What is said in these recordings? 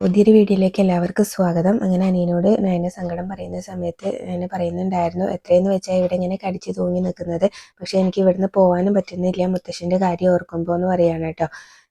പുതിയൊരു വീഡിയോയിലേക്ക് എല്ലാവർക്കും സ്വാഗതം. അങ്ങനെ അനിയനോട് നയന സങ്കടം പറയുന്ന സമയത്ത് നയന പറയുന്നുണ്ടായിരുന്നു എത്രയെന്ന് വെച്ചാൽ ഇവിടെ ഇങ്ങനെ കടിച്ചു തൂങ്ങി നിൽക്കുന്നത്. പക്ഷേ എനിക്ക് ഇവിടുന്ന് പോകാനും പറ്റുന്നില്ല. മുത്തശ്ശന്റെ കാര്യം ഓർക്കുമ്പോൾ എന്ന് പറയാണ് കേട്ടോ.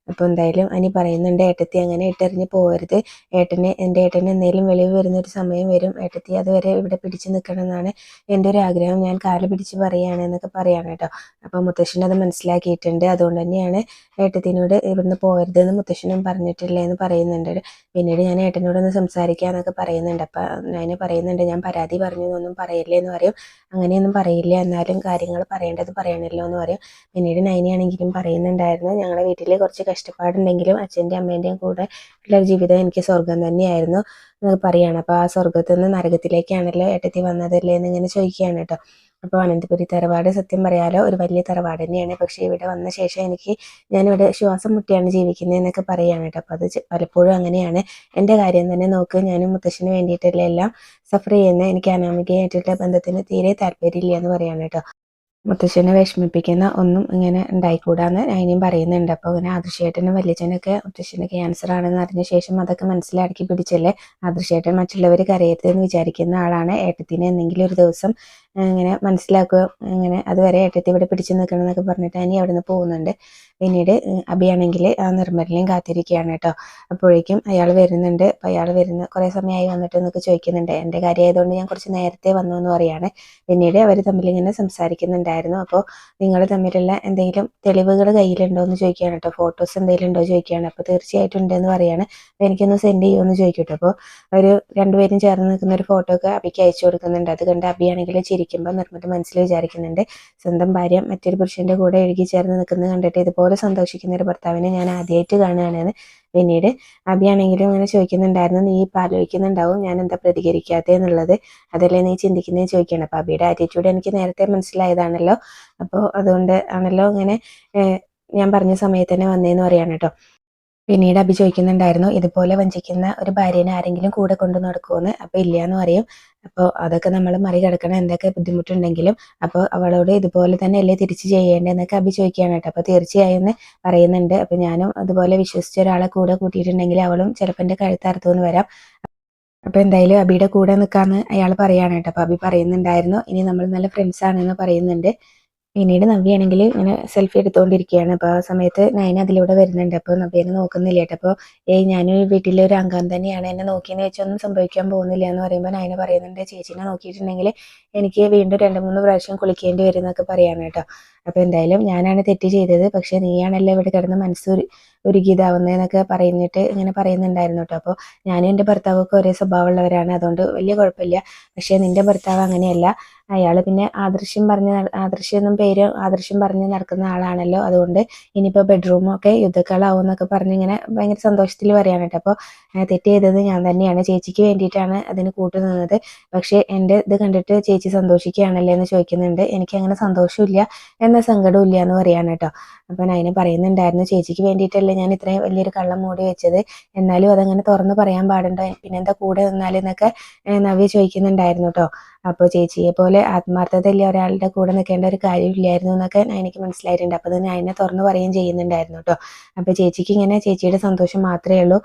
അപ്പോൾ എന്തായാലും അനി പറയുന്നുണ്ട് ഏട്ടത്തി അങ്ങനെ ഇട്ടെറിഞ്ഞ് പോകരുത് ഏട്ടനെ എന്റെ ഏട്ടന് എന്തെങ്കിലും വെളിവ് വരുന്ന ഒരു സമയം വരും. ഏട്ടത്തി അതുവരെ ഇവിടെ പിടിച്ചു നിൽക്കണം എന്നാണ് എന്റെ ഒരു ആഗ്രഹം. ഞാൻ കാൽ പിടിച്ച് പറയുകയാണ് എന്നൊക്കെ പറയാണ് കേട്ടോ. അപ്പോൾ മുത്തശ്ശൻ അത് മനസ്സിലാക്കിയിട്ടുണ്ട്. അതുകൊണ്ട് തന്നെയാണ് ഏട്ടത്തിനോട് ഇവിടുന്ന് പോകരുതെന്ന് മുത്തശ്ശനും പറഞ്ഞിട്ടില്ല എന്ന് പറയുന്നുണ്ട്. പിന്നീട് ഞാൻ ഏട്ടനോടൊന്ന് സംസാരിക്കാന്നൊക്കെ പറയുന്നുണ്ട്. അപ്പോൾ ഞാൻ പറയുന്നുണ്ട് ഞാൻ പരാതി പറഞ്ഞു എന്നൊന്നും പറയില്ലേ എന്ന് പറയും. അങ്ങനെയൊന്നും പറയില്ല. എന്നാലും കാര്യങ്ങൾ പറയേണ്ടത് പറയണല്ലോ എന്ന് പറയും. പിന്നീട് നൈനയാണെങ്കിലും പറയുന്നുണ്ടായിരുന്നു ഞങ്ങളുടെ വീട്ടിൽ കുറച്ച് കഷ്ടപ്പാടുണ്ടെങ്കിലും അച്ഛന്റെയും അമ്മേന്റെയും കൂടെ ഉള്ള ജീവിതം എനിക്ക് സ്വർഗം തന്നെയായിരുന്നു എന്നൊക്കെ പറയുകയാണ് അപ്പോൾ ആ സ്വർഗത്തിൽ നിന്ന് നരകത്തിലേക്കാണല്ലോ ഏട്ടത്തി വന്നതല്ലേ എന്ന് ഇങ്ങനെ ചോദിക്കുകയാണ് കേട്ടോ. അപ്പോൾ അനന്തപുരി തറവാട് സത്യം പറയാലോ ഒരു വലിയ തറവാട് തന്നെയാണ്. പക്ഷേ ഇവിടെ വന്ന ശേഷം എനിക്ക് ഞാനിവിടെ ശ്വാസം മുട്ടിയാണ് ജീവിക്കുന്നത് എന്നൊക്കെ പറയുകയാണ് കേട്ടോ. അപ്പോൾ അത് പലപ്പോഴും അങ്ങനെയാണ്. എന്റെ കാര്യം തന്നെ നോക്ക് ഞാനും മുത്തശ്ശന് വേണ്ടിയിട്ടല്ലേ എല്ലാം സഫർ ചെയ്യുന്ന. എനിക്ക് അനാമികയായിട്ടുള്ള ബന്ധത്തിന് തീരെ താല്പര്യമില്ല എന്ന് പറയാണ് കേട്ടോ. മുത്തശ്ശനെ വിഷമിപ്പിക്കുന്ന ഒന്നും ഇങ്ങനെ ഉണ്ടായിക്കൂടാന്ന് ഞാനിയും പറയുന്നുണ്ട്. അപ്പോൾ ഇങ്ങനെ ആദർശേട്ടനും വല്യച്ഛനൊക്കെ മുത്തശ്ശന് ക്യാൻസർ ആണെന്ന് അറിഞ്ഞ ശേഷം അതൊക്കെ മനസ്സിലാക്കി പിടിച്ചല്ലേ? ആദർശേട്ടൻ മറ്റുള്ളവർ കരയരുതെന്ന് വിചാരിക്കുന്ന ആളാണ് ഏട്ടത്തിന്. എന്തെങ്കിലും ഒരു ദിവസം ഇങ്ങനെ മനസ്സിലാക്കുക അങ്ങനെ അതുവരെ ഏട്ടത്തി ഇവിടെ പിടിച്ചു നിൽക്കണം എന്നൊക്കെ പറഞ്ഞിട്ട് അനി അവിടെ നിന്ന് പോകുന്നുണ്ട്. പിന്നീട് അബിയാണെങ്കിൽ ആ നിർമ്മലിനെയും കാത്തിരിക്കുകയാണ് കേട്ടോ. അപ്പോഴേക്കും അയാൾ വരുന്നുണ്ട്. അപ്പോൾ അയാൾ വരുന്ന കുറേ സമയമായി വന്നിട്ട് എന്നൊക്കെ ചോദിക്കുന്നുണ്ട്. എന്റെ കാര്യമായതുകൊണ്ട് ഞാൻ കുറച്ച് നേരത്തെ വന്നു എന്ന് പറയാണ്. പിന്നീട് അവർ തമ്മിൽ ഇങ്ങനെ സംസാരിക്കുന്നുണ്ടായിരുന്നു. അപ്പോൾ നിങ്ങൾ തമ്മിലുള്ള എന്തെങ്കിലും തെളിവുകൾ കയ്യിലുണ്ടോ എന്ന് ചോദിക്കുകയാണ് കേട്ടോ. ഫോട്ടോസ് എന്തെങ്കിലും ഉണ്ടോ ചോദിക്കുകയാണ്. അപ്പോൾ തീർച്ചയായിട്ടും ഉണ്ടെന്ന് പറയാണ്. അപ്പോൾ എനിക്കൊന്ന് സെൻഡ് ചെയ്യുമെന്ന് ചോദിക്കട്ടോ. അപ്പോൾ ഒരു രണ്ടുപേരും ചേർന്ന് നിൽക്കുന്ന ഒരു ഫോട്ടോ ഒക്കെ അബിക്ക് അയച്ചു കൊടുക്കുന്നുണ്ട്. അത് കണ്ട് അബിയാണെങ്കിൽ ചിരിക്കുമ്പോൾ നിർമ്മിത മനസ്സിൽ വിചാരിക്കുന്നുണ്ട്. സ്വന്തം ഭാര്യ മറ്റൊരു പുരുഷന്റെ കൂടെ എഴുകി ചേർന്ന് നിൽക്കുന്നത് കണ്ടിട്ട് ഇതുപോലെ സന്തോഷിക്കുന്ന ഒരു ഭർത്താവിനെ ഞാൻ ആദ്യമായിട്ട് കാണുകയാണെന്ന് പിന്നീട് അബിയാണെങ്കിലും ഇങ്ങനെ ചോദിക്കുന്നുണ്ടായിരുന്നു നീ ഇപ്പം ആലോചിക്കുന്നുണ്ടാവും ഞാൻ എന്താ പ്രതികരിക്കാത്തതെന്നുള്ളത് അതല്ലേ നീ ചിന്തിക്കുന്നത് ചോദിക്കണം അപ്പം അബിയുടെ ആറ്റിറ്റ്യൂഡ് എനിക്ക് നേരത്തെ മനസ്സിലായതാണല്ലോ. അപ്പോൾ അതുകൊണ്ട് ആണല്ലോ ഇങ്ങനെ ഞാൻ പറഞ്ഞ സമയത്ത് തന്നെ വന്നേന്ന് പറയാണ് കേട്ടോ. പിന്നീട് അഭി ചോദിക്കുന്നുണ്ടായിരുന്നു ഇതുപോലെ വഞ്ചിക്കുന്ന ഒരു ഭാര്യനെ ആരെങ്കിലും കൂടെ കൊണ്ടു നടക്കുമെന്ന് അപ്പോൾ ഇല്ല എന്ന് പറയും. അപ്പോൾ അതൊക്കെ നമ്മൾ മറികടക്കണം എന്തൊക്കെ ബുദ്ധിമുട്ടുണ്ടെങ്കിലും. അപ്പോൾ അവളോട് ഇതുപോലെ തന്നെ അല്ലേ തിരിച്ച് ചെയ്യേണ്ടതെന്നൊക്കെ അഭി ചോദിക്കുകയാണ് കേട്ടോ. അപ്പോൾ തീർച്ചയായും എന്ന് പറയുന്നുണ്ട്. അപ്പോൾ ഞാനും അതുപോലെ വിശ്വസിച്ച ഒരാളെ കൂടെ കൂട്ടിയിട്ടുണ്ടെങ്കിൽ അവളും ചിലപ്പോൾ എന്റെ കഴുത്തറുത്തുനിന്ന് വരാം. അപ്പോൾ എന്തായാലും അബിയുടെ കൂടെ നിൽക്കാമെന്ന് അയാൾ പറയാണ് കേട്ടോ. അപ്പോൾ അബി പറയുന്നുണ്ടായിരുന്നു ഇനി നമ്മൾ നല്ല ഫ്രണ്ട്സ് ആണെന്ന് പറയുന്നുണ്ട്. പിന്നീട് നവ്യാണെങ്കിൽ ഇങ്ങനെ സെൽഫി എടുത്തുകൊണ്ടിരിക്കുകയാണ് അപ്പോൾ ആ സമയത്ത് നയന അതിലൂടെ വരുന്നുണ്ട്. അപ്പോൾ നവ്യനെ നോക്കുന്നില്ല കേട്ടോ. അപ്പോൾ ഏയ് ഞാൻ വീട്ടിലെ ഒരു അംഗം തന്നെയാണ്. എന്നെ നോക്കിയെന്ന് വെച്ചൊന്നും സംഭവിക്കാൻ പോകുന്നില്ല എന്ന് പറയുമ്പോൾ നയന പറയുന്നുണ്ട് ചേച്ചീനെ നോക്കിയിട്ടുണ്ടെങ്കിൽ എനിക്ക് വീണ്ടും രണ്ട് മൂന്ന് പ്രാവശ്യം കുളിക്കേണ്ടി വരും എന്നൊക്കെ പറയാണ് അപ്പോൾ എന്തായാലും ഞാനാണ് തെറ്റ് ചെയ്തത്. പക്ഷേ നീയാണല്ലോ ഇവിടെ കിടന്ന് മനസ്സ് ഒരുഗീതാവുന്നതെന്നൊക്കെ പറയുന്നിട്ട് ഇങ്ങനെ പറയുന്നുണ്ടായിരുന്നു കേട്ടോ. അപ്പോൾ ഞാനും എന്റെ ഭർത്താവൊക്കെ ഒരേ സ്വഭാവമുള്ളവരാണ്. അതുകൊണ്ട് വലിയ കുഴപ്പമില്ല. പക്ഷേ നിന്റെ ഭർത്താവ് അങ്ങനെയല്ല. അയാൾ പിന്നെ ആദർശ്യം പറഞ്ഞ് ആദർശ്യം എന്നും പേര് ആദർശ്യം പറഞ്ഞ് നടക്കുന്ന ആളാണല്ലോ. അതുകൊണ്ട് ഇനിയിപ്പോൾ ബെഡ്റൂമൊക്കെ യുദ്ധക്കളാവും എന്നൊക്കെ പറഞ്ഞ് ഇങ്ങനെ ഭയങ്കര സന്തോഷത്തിൽ പറയാണ് കേട്ടോ. അപ്പോൾ തെറ്റ് ചെയ്തത് ഞാൻ തന്നെയാണ്. ചേച്ചിക്ക് വേണ്ടിയിട്ടാണ് അതിന് കൂട്ടു നിന്നത്. പക്ഷേ എന്റെ ഇത് കണ്ടിട്ട് ചേച്ചി സന്തോഷിക്കുകയാണല്ലേ എന്ന് ചോദിക്കുന്നുണ്ട്. എനിക്ക് അങ്ങനെ സന്തോഷമില്ല. എന്ന സങ്കടവും ഇല്ല എന്ന് പറയാണ് കേട്ടോ. അപ്പം അതിനെ പറയുന്നുണ്ടായിരുന്നു ചേച്ചിക്ക് വേണ്ടിയിട്ടല്ലേ ഞാൻ ഇത്രയും വലിയൊരു കള്ളം മൂടി വെച്ചത്? എന്നാലും അതങ്ങനെ തുറന്ന് പറയാൻ പാടുണ്ടോ? പിന്നെന്താ കൂടെ നിന്നാലെന്നൊക്കെ നവ്യ ചോദിക്കുന്നുണ്ടായിരുന്നു കേട്ടോ. അപ്പോൾ ചേച്ചിയെ പോലെ ആത്മാർത്ഥതയില്ല ഒരാളുടെ കൂടെ നിൽക്കേണ്ട ഒരു കാര്യമില്ലായിരുന്നു എന്നൊക്കെ എനിക്ക് മനസ്സിലായിട്ടുണ്ട്. അപ്പോൾ തന്നെ അതിനെ തുറന്ന് പറയുകയും ചെയ്യുന്നുണ്ടായിരുന്നു കേട്ടോ. അപ്പോൾ ചേച്ചിക്ക് ഇങ്ങനെ ചേച്ചിയുടെ സന്തോഷം മാത്രമേ ഉള്ളൂ.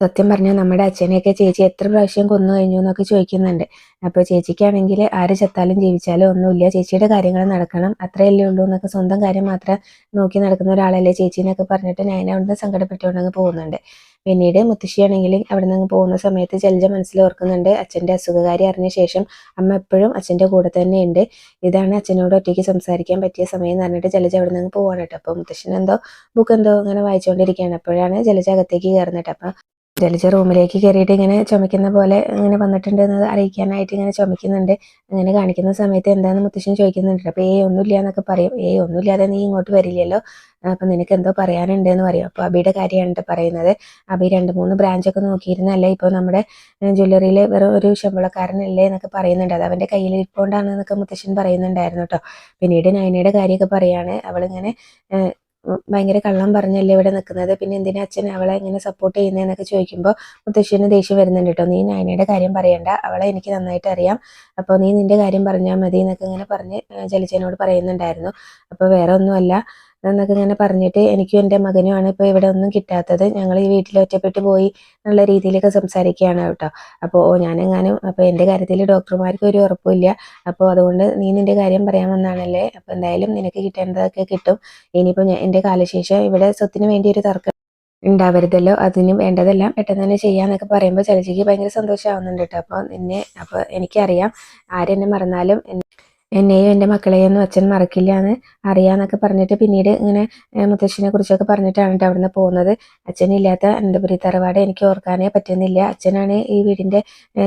സത്യം പറഞ്ഞാൽ നമ്മുടെ അച്ഛനെയൊക്കെ ചേച്ചി എത്ര പ്രാവശ്യം കൊന്നു കഴിഞ്ഞു എന്നൊക്കെ ചോദിക്കുന്നുണ്ട്. അപ്പോൾ ചേച്ചിക്കാണെങ്കിൽ ആര് ചത്താലും ജീവിച്ചാലും ഒന്നുമില്ല. ചേച്ചിയുടെ കാര്യങ്ങൾ നടക്കണം. അത്രയല്ലേ ഉള്ളൂ എന്നൊക്കെ സ്വന്തം കാര്യം മാത്രം നോക്കി നടക്കുന്ന ഒരാളല്ലേ ചേച്ചി എന്നൊക്കെ പറഞ്ഞിട്ട് ഞാൻ അവിടുന്ന് സങ്കടപ്പെട്ടുകൊണ്ടങ്ങ് പോകുന്നുണ്ട്. പിന്നീട് മുത്തശ്ശിയാണെങ്കിൽ അവിടെ നിന്ന് പോകുന്ന സമയത്ത് ജലജ മനസ്സിൽ ഓർക്കുന്നുണ്ട് അച്ഛന്റെ അസുഖകാരി അറിഞ്ഞ ശേഷം അമ്മ എപ്പോഴും അച്ഛന്റെ കൂടെ തന്നെ ഉണ്ട് ഇതാണ് അച്ഛനോട് ഒറ്റയ്ക്ക് സംസാരിക്കാൻ പറ്റിയ സമയം എന്ന് പറഞ്ഞിട്ട് ജലജ അവിടെ നിന്ന് പോവാണ് കേട്ടോ. അപ്പോൾ മുത്തശ്ശൻ എന്തോ ബുക്ക് എന്തോ ഇങ്ങനെ വായിച്ചുകൊണ്ടിരിക്കുകയാണ്. അപ്പോഴാണ് ജലജ അകത്തേക്ക് കയറുന്നത് അപ്പം ജലജ റൂമിലേക്ക് കയറിയിട്ട് ഇങ്ങനെ ചുമക്കുന്ന പോലെ ഇങ്ങനെ വന്നിട്ടുണ്ട് എന്ന് അറിയിക്കാനായിട്ട് ഇങ്ങനെ ചുമക്കുന്നുണ്ട് അങ്ങനെ കാണിക്കുന്ന സമയത്ത് എന്താണെന്ന് മുത്തശ്ശൻ ചോദിക്കുന്നുണ്ട്. അപ്പോൾ ഏ ഒന്നുമില്ല എന്നൊക്കെ പറയും. ഏ ഒന്നുമില്ലാതെ നീ ഇങ്ങോട്ട് വരില്ലല്ലോ. അപ്പം നിനക്ക് എന്തോ പറയാനുണ്ട് എന്ന് പറയും. അപ്പോൾ അബിയുടെ കാര്യമാണ് പറയുന്നത്. അബി രണ്ട് മൂന്ന് ബ്രാഞ്ചൊക്കെ നോക്കിയിരുന്നല്ലേ? ഇപ്പോൾ നമ്മുടെ ജ്വല്ലറിയിൽ വെറും ഒരു ശമ്പളക്കാരനല്ലേ എന്നൊക്കെ പറയുന്നുണ്ട്. അത് അവന്റെ കയ്യിൽ എന്നൊക്കെ മുത്തശ്ശൻ പറയുന്നുണ്ടായിരുന്നു കേട്ടോ. പിന്നീട് നയനയുടെ കാര്യമൊക്കെ പറയാണ്. അവളിങ്ങനെ ഭയങ്കര കള്ളം പറഞ്ഞല്ലേ ഇവിടെ നിൽക്കുന്നത് പിന്നെ എന്തിനാ അച്ഛൻ അവളെ ഇങ്ങനെ സപ്പോർട്ട് ചെയ്യുന്നതെന്നൊക്കെ ചോദിക്കുമ്പോൾ മുത്തശ്ശിന് ദേഷ്യം വരുന്നുണ്ട് കേട്ടോ. നീ നയനയുടെ കാര്യം പറയണ്ട. അവളെ എനിക്ക് നന്നായിട്ട് അറിയാം. അപ്പോൾ നീ നിന്റെ കാര്യം പറഞ്ഞാൽ മതി എന്നൊക്കെ ഇങ്ങനെ പറഞ്ഞ് ജലിച്ചനോട് പറയുന്നുണ്ടായിരുന്നു. അപ്പോൾ വേറെ ഒന്നുമല്ല. എന്നൊക്കെ ഇങ്ങനെ പറഞ്ഞിട്ട് എനിക്കും എന്റെ മകനുമാണ് ഇപ്പോൾ ഇവിടെ ഒന്നും കിട്ടാത്തത്. ഞങ്ങൾ ഈ വീട്ടിൽ ഒറ്റപ്പെട്ട് പോയി എന്നുള്ള രീതിയിലൊക്കെ സംസാരിക്കുകയാണ് കേട്ടോ. അപ്പോൾ ഞാനെങ്ങാനും അപ്പോൾ എന്റെ കാര്യത്തിൽ ഡോക്ടർമാർക്ക് ഒരു ഉറപ്പില്ല അപ്പോൾ അതുകൊണ്ട് നീ നിന്റെ കാര്യം പറയാൻ വന്നാണല്ലേ? അപ്പോൾ എന്തായാലും നിനക്ക് കിട്ടേണ്ടതൊക്കെ കിട്ടും. ഇനിയിപ്പോൾ എന്റെ കാലശേഷം ഇവിടെ സ്വത്തിന് വേണ്ടി ഒരു തർക്കം ഉണ്ടാവരുതല്ലോ. അതിനും വേണ്ടതെല്ലാം പെട്ടെന്ന് തന്നെ ചെയ്യാന്നൊക്കെ പറയുമ്പോൾ ചലച്ചിക്ക് ഭയങ്കര സന്തോഷമാവുന്നുണ്ട് കേട്ടോ. അപ്പോൾ നിന്നെ അപ്പോൾ എനിക്കറിയാം. ആരെന്നെ മറന്നാലും എന്നെയും എന്റെ മക്കളെയും ഒന്നും അച്ഛൻ മറക്കില്ല എന്ന് അറിയാന്നൊക്കെ പറഞ്ഞിട്ട് പിന്നീട് ഇങ്ങനെ മുത്തശ്ശിനെ കുറിച്ചൊക്കെ പറഞ്ഞിട്ടാണ് കേട്ടോ അവിടുന്ന് പോകുന്നത്. അച്ഛനില്ലാത്ത അനന്തപുരി തറവാട് എനിക്ക് ഓർക്കാനേ പറ്റുന്നില്ല. അച്ഛനാണ് ഈ വീടിന്റെ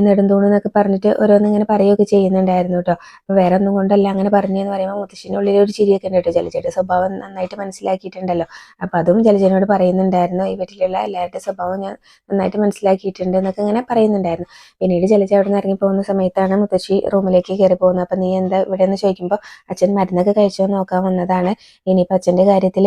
നെടുന്തൂണെന്നൊക്കെ പറഞ്ഞിട്ട് ഓരോന്ന് ഇങ്ങനെ പറയുകയൊക്കെ ചെയ്യുന്നുണ്ടായിരുന്നു കേട്ടോ അപ്പോൾ വേറെ ഒന്നും കൊണ്ടല്ല അങ്ങനെ പറഞ്ഞതെന്ന് പറയുമ്പോൾ മുത്തശ്ശിന്റെ ഉള്ളിൽ ഒരു ചിരിയൊക്കെ ഉണ്ട് കേട്ടോ ജലജയുടെ സ്വഭാവം നന്നായിട്ട് മനസ്സിലാക്കിയിട്ടുണ്ടല്ലോ. അപ്പോൾ അതും ജലജനോട് പറയുന്നുണ്ടായിരുന്നു. ഈ വീട്ടിലുള്ള എല്ലാവരുടെ സ്വഭാവം ഞാൻ നന്നായിട്ട് മനസ്സിലാക്കിയിട്ടുണ്ട് എന്നൊക്കെ ഇങ്ങനെ പറയുന്നുണ്ടായിരുന്നു. പിന്നീട് ജലജ അവിടെ നിന്ന് ഇറങ്ങി പോകുന്ന സമയത്താണ് മുത്തശ്ശി റൂമിലേക്ക് കയറി പോകുന്നത്. അപ്പം നീ എന്താ ഇവിടെ നിന്ന് ചോദിക്കുമ്പോൾ അച്ഛൻ മരുന്നൊക്കെ കഴിച്ചോ നോക്കാൻ വന്നതാണ്. ഇനിയിപ്പോൾ അച്ഛന്റെ കാര്യത്തിൽ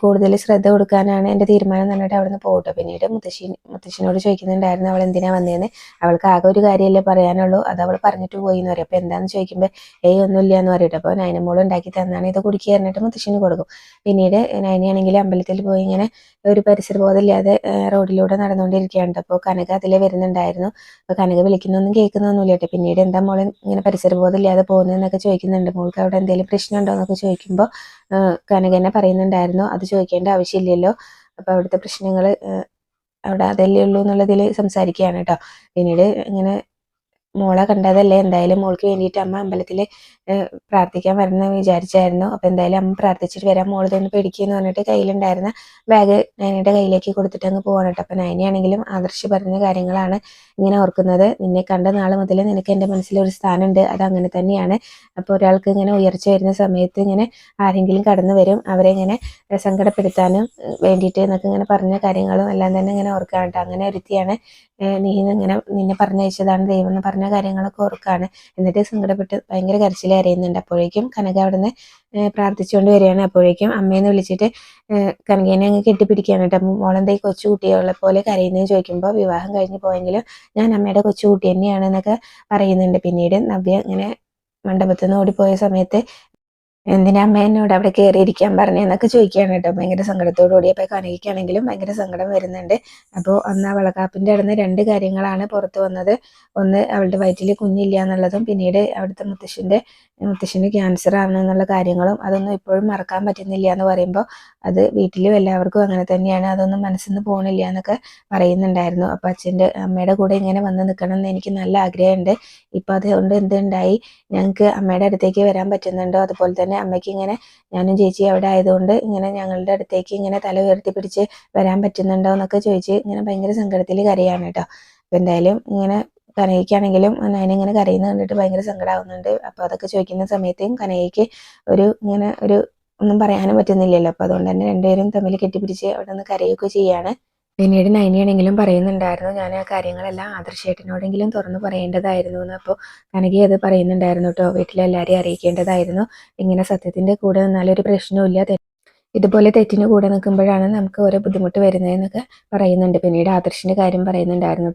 കൂടുതൽ ശ്രദ്ധ കൊടുക്കാനാണ് എന്റെ തീരുമാനം എന്ന് പറഞ്ഞിട്ട് അവിടെ നിന്ന് പോകട്ടോ പിന്നീട് മുത്തശ്ശി മുത്തശ്ശിനോട് ചോദിക്കുന്നുണ്ടായിരുന്നു അവൾ എന്തിനാ വന്നതെന്ന് അവൾക്ക് ആകെ ഒരു കാര്യമല്ലേ പറയാനുള്ളൂ. അത് അവൾ പറഞ്ഞിട്ട് പോയി എന്ന് പറയും. അപ്പോൾ എന്താണെന്ന് ചോദിക്കുമ്പോൾ ഏയ് ഒന്നുമില്ല എന്ന് പറയട്ടെ അപ്പോൾ നൈനമോൾ ഉണ്ടാക്കി തന്നാണ് ഇത് കുടിക്കുക പറഞ്ഞിട്ട് മുത്തശ്ശിന് കൊടുക്കും. പിന്നീട് നൈനയാണെങ്കിൽ അമ്പലത്തിൽ പോയി ഇങ്ങനെ ഒരു പരിസര ബോധമില്ലാതെ റോഡിലൂടെ നടന്നുകൊണ്ടിരിക്കുകയാണ് അപ്പോൾ കനക അതിൽ വരുന്നുണ്ടായിരുന്നു. അപ്പോൾ കനക വിളിക്കുന്നൊന്നും കേൾക്കുന്നൊന്നുമില്ല കേട്ടോ. പിന്നീട് എന്താ മോളെ ഇങ്ങനെ പരിസര ബോധമില്ലാതെ പോകുന്നതെന്നൊക്കെ ചോദിക്കുന്നുണ്ട്. മോൾക്ക് അവിടെ എന്തെങ്കിലും പ്രശ്നമുണ്ടോ എന്നൊക്കെ ചോദിക്കുമ്പോൾ കനകനെ പറയുന്നുണ്ടായിരുന്നു. അത് ചോദിക്കേണ്ട ആവശ്യമില്ലല്ലോ. അപ്പോൾ അവിടുത്തെ പ്രശ്നങ്ങൾ അവിടെ അതല്ലേ ഉള്ളൂ എന്നുള്ളതിൽ സംസാരിക്കുകയാണ് കേട്ടോ. പിന്നീട് ഇങ്ങനെ മോളെ കണ്ടതല്ലേ? എന്തായാലും മോൾക്ക് വേണ്ടിയിട്ട് അമ്മ അമ്പലത്തിൽ പ്രാർത്ഥിക്കാൻ വരണം വിചാരിച്ചായിരുന്നു. അപ്പോൾ എന്തായാലും അമ്മ പ്രാർത്ഥിച്ചിട്ട് വരാം. മോൾ തന്നെ പേടിക്കുന്നു പറഞ്ഞിട്ട് കയ്യിലുണ്ടായിരുന്ന ബാഗ് നയനയുടെ കയ്യിലേക്ക് കൊടുത്തിട്ട് അങ്ങ് പോകണം കേട്ടോ. അപ്പോൾ നയനയാണെങ്കിലും ആദർശ് പറഞ്ഞ കാര്യങ്ങളാണ് ഇങ്ങനെ ഓർക്കുന്നത്. നിന്നെ കണ്ട നാൾ മുതൽ നിനക്ക് എന്റെ മനസ്സിൽ ഒരു സ്ഥാനമുണ്ട്. അത് അങ്ങനെ തന്നെയാണ്. അപ്പോൾ ഒരാൾക്ക് ഇങ്ങനെ ഉയർച്ച വരുന്ന സമയത്ത് ഇങ്ങനെ ആരെങ്കിലും കടന്നു വരും. അവരെ ഇങ്ങനെ സങ്കടപ്പെടുത്താനും വേണ്ടിയിട്ട് എന്നൊക്കെ ഇങ്ങനെ പറഞ്ഞ കാര്യങ്ങളും എല്ലാം തന്നെ ഇങ്ങനെ ഓർക്കാൻ കേട്ടോ. അങ്ങനെ ഒരുത്തിയാണ് നീ ഇങ്ങനെ നിന്നെ പറഞ്ഞയച്ചതാണ് ദൈവം എന്ന് പറഞ്ഞ കാര്യങ്ങളൊക്കെ ഓർക്കാണ്. എന്നിട്ട് സങ്കടപ്പെട്ട് ഭയങ്കര കരച്ചിൽ അറിയുന്നുണ്ട് അപ്പോഴേക്കും കനക അവിടുന്ന് പ്രാർത്ഥിച്ചുകൊണ്ട് വരികയാണ്. അപ്പോഴേക്കും അമ്മയെന്ന് വിളിച്ചിട്ട് കനകേനെ അങ്ങ് കെട്ടിപ്പിടിക്കുകയാണ് കേട്ടോ. മോളെന്താ ഈ കൊച്ചുകുട്ടിയുള്ള പോലെ കരയുന്നതെന്ന് ചോദിക്കുമ്പോൾ വിവാഹം കഴിഞ്ഞ് പോയെങ്കിലും ഞാൻ അമ്മയുടെ കൊച്ചുകുട്ടി തന്നെയാണ് എന്നൊക്കെ പറയുന്നുണ്ട്. പിന്നീട് നവ്യ ഇങ്ങനെ മണ്ഡപത്തിൽ നിന്ന് ഓടിപ്പോയ സമയത്ത് എന്തിനാ അമ്മ എന്നോട് അവിടെ കയറിയിരിക്കാൻ എന്നൊക്കെ ചോദിക്കുകയാണ് കേട്ടോ. ഭയങ്കര സങ്കടത്തോടു കൂടി അപ്പോൾ കനകിക്കാണെങ്കിലും ഭയങ്കര സങ്കടം വരുന്നുണ്ട്. അപ്പോൾ അന്ന് ആ വളക്കാപ്പിന്റെ അടുന്ന് രണ്ട് കാര്യങ്ങളാണ് പുറത്തു വന്നത്. ഒന്ന് അവളുടെ വയറ്റിൽ കുഞ്ഞില്ല എന്നുള്ളതും പിന്നീട് അവിടുത്തെ മുത്തശ്ശിന്റെ മുത്തശ്ശിന് ക്യാൻസർ ആണെന്നുള്ള കാര്യങ്ങളും അതൊന്നും ഇപ്പോഴും മറക്കാൻ പറ്റുന്നില്ല എന്ന് പറയുമ്പോൾ അത് വീട്ടിലും എല്ലാവർക്കും അങ്ങനെ തന്നെയാണ്. അതൊന്നും മനസ്സിൽ നിന്ന് പോകണില്ല എന്നൊക്കെ പറയുന്നുണ്ടായിരുന്നു. അപ്പോൾ അച്ഛന്റെ അമ്മയുടെ കൂടെ ഇങ്ങനെ വന്ന് നിൽക്കണം എന്ന് എനിക്ക് നല്ല ആഗ്രഹമുണ്ട്. ഇപ്പം അതുകൊണ്ട് എന്തുണ്ടായി? ഞങ്ങൾക്ക് അമ്മയുടെ അടുത്തേക്ക് വരാൻ പറ്റുന്നുണ്ടോ? അതുപോലെ തന്നെ അമ്മയ്ക്ക് ഇങ്ങനെ ഞാനും ചേച്ചി അവിടെ ആയതുകൊണ്ട് ഇങ്ങനെ ഞങ്ങളുടെ അടുത്തേക്ക് ഇങ്ങനെ തല ഉയർത്തി പിടിച്ച് വരാൻ പറ്റുന്നുണ്ടോ എന്നൊക്കെ ചോദിച്ച് ഇങ്ങനെ ഭയങ്കര സങ്കടത്തിൽ കരയാണ് കേട്ടോ. അപ്പം എന്തായാലും ഇങ്ങനെ കനകയ്ക്കാണെങ്കിലും ഞാനിങ്ങനെ കരയുന്ന കണ്ടിട്ട് ഭയങ്കര സങ്കടമാവുന്നുണ്ട് അപ്പോൾ അതൊക്കെ ചോദിക്കുന്ന സമയത്തും കനകയ്ക്ക് ഒരു ഇങ്ങനെ ഒരു ഒന്നും പറയാനും പറ്റുന്നില്ലല്ലോ. അപ്പോൾ അതുകൊണ്ട് തന്നെ രണ്ടുപേരും തമ്മിൽ കെട്ടിപ്പിടിച്ച് അവിടെ നിന്ന് കരയൊക്കെ ചെയ്യാണ്. പിന്നീട് നൈനിയാണെങ്കിലും പറയുന്നുണ്ടായിരുന്നു ഞാൻ ആ കാര്യങ്ങളെല്ലാം ആദർശേട്ടനോടെങ്കിലും തുറന്നു പറയേണ്ടതായിരുന്നു എന്ന് അപ്പോൾ കനകി അത് പറയുന്നുണ്ടായിരുന്നു കേട്ടോ വീട്ടിലെല്ലാവരെയും അറിയിക്കേണ്ടതായിരുന്നു. ഇങ്ങനെ സത്യത്തിന്റെ കൂടെ നിന്നാലൊരു പ്രശ്നവുമില്ല. ഇതുപോലെ തെറ്റിന് കൂടെ നിൽക്കുമ്പോഴാണ് നമുക്ക് ഓരോ ബുദ്ധിമുട്ട് വരുന്നതെന്നൊക്കെ പറയുന്നുണ്ട്. പിന്നീട് ആദർശിന്റെ കാര്യം പറയുന്നുണ്ടായിരുന്നു.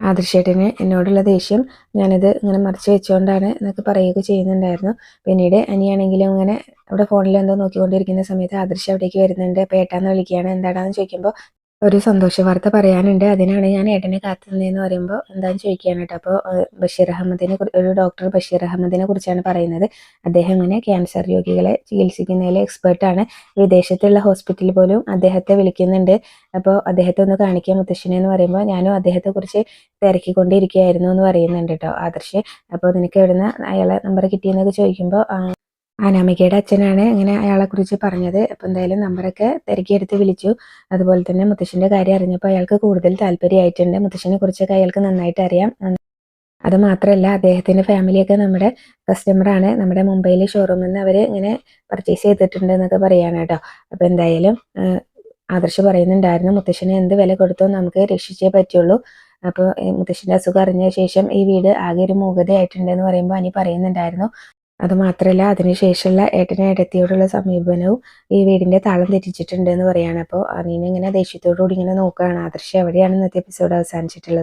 ആദർശേട്ടന് എന്നോടുള്ള ദേഷ്യം ഞാനത് ഇങ്ങനെ മറച്ചു വെച്ചുകൊണ്ടാണ് എന്നൊക്കെ പറയുകയൊക്കെ ചെയ്യുന്നുണ്ടായിരുന്നു. പിന്നീട് അനിയാണെങ്കിലും ഇങ്ങനെ അവിടെ ഫോണിൽ എന്തോ നോക്കിക്കൊണ്ടിരിക്കുന്ന സമയത്ത് ആദർശ് അവിടേക്ക് വരുന്നുണ്ട്. അപ്പോൾ ഏട്ടാന്ന് വിളിക്കുകയാണ്. എന്താണെന്ന് ചോദിക്കുമ്പോൾ ഒരു സന്തോഷ വാർത്ത പറയാനുണ്ട്. അതിനാണ് ഞാൻ ഏട്ടനെ കാത്തുനിന്നതെന്ന് പറയുമ്പോൾ എന്താണെന്ന് ചോദിക്കുകയാണ് കേട്ടോ. അപ്പോൾ ബഷീർ അഹമ്മദിനെ ഒരു ഡോക്ടർ ബഷീർ അഹമ്മദിനെ കുറിച്ചാണ് പറയുന്നത്. അദ്ദേഹം ഇങ്ങനെ ക്യാൻസർ രോഗികളെ ചികിത്സിക്കുന്നതിൽ എക്സ്പേർട്ടാണ് വിദേശത്തുള്ള ഹോസ്പിറ്റലിൽ പോലും അദ്ദേഹത്തെ വിളിക്കുന്നുണ്ട്. അപ്പോൾ അദ്ദേഹത്തെ ഒന്ന് കാണിക്കാൻ മുത്തശ്ശിനെ എന്ന് പറയുമ്പോൾ ഞാനും അദ്ദേഹത്തെക്കുറിച്ച് തിരക്കിക്കൊണ്ടിരിക്കുകയായിരുന്നു എന്ന് പറയുന്നുണ്ട് കേട്ടോ ആദർശ്. അപ്പോൾ നിനക്ക് എവിടുന്ന അയാളെ നമ്പർ കിട്ടിയെന്നൊക്കെ ചോദിക്കുമ്പോൾ അനാമികയുടെ അച്ഛനാണ് അയാളെ കുറിച്ച് പറഞ്ഞത്. അപ്പോൾ എന്തായാലും നമ്പറൊക്കെ തിരക്കിയെടുത്ത് വിളിച്ചു. അതുപോലെ തന്നെ മുത്തശ്ശന്റെ കാര്യം അറിഞ്ഞപ്പോൾ അയാൾക്ക് കൂടുതൽ താല്പര്യമായിട്ടുണ്ട്. മുത്തശ്ശനെ കുറിച്ചൊക്കെ അയാൾക്ക് നന്നായിട്ട് അറിയാം. അത് മാത്രമല്ല അദ്ദേഹത്തിന്റെ ഫാമിലിയൊക്കെ നമ്മുടെ കസ്റ്റമറാണ് നമ്മുടെ മുംബൈയിലെ ഷോറൂമിൽ നിന്ന് അവർ ഇങ്ങനെ പർച്ചേസ് ചെയ്തിട്ടുണ്ട് എന്നൊക്കെ പറയാണ് കേട്ടോ. അപ്പോൾ എന്തായാലും ആദർശ് പറയുന്നുണ്ടായിരുന്നു മുത്തശ്ശന് എന്ത് വില കൊടുത്തോ നമുക്ക് രക്ഷിച്ചേ പറ്റുള്ളൂ. അപ്പോൾ മുത്തശ്ശന്റെ അസുഖം അറിഞ്ഞ ശേഷം ഈ വീട് ആകെ ഒരു മൂകതയായിട്ടുണ്ടെന്ന് പറയുമ്പോൾ അനി പറയുന്നുണ്ടായിരുന്നു. അതുമാത്രമല്ല അതിനുശേഷമുള്ള ഏട്ടനും ഏട്ടത്തിയോടുള്ള സമീപനവും ഈ വീടിന്റെ താളം തെറ്റിച്ചിട്ടുണ്ട് എന്ന് പറയാണ്. അപ്പോൾ അനീന ഇങ്ങനെ ദേഷ്യത്തോടു കൂടി ഇങ്ങനെ നോക്കുകയാണ്. ആദർശം എവിടെയാണ് ഇന്നത്തെ എപ്പിസോഡ് അവസാനിച്ചിട്ടുള്ളത്?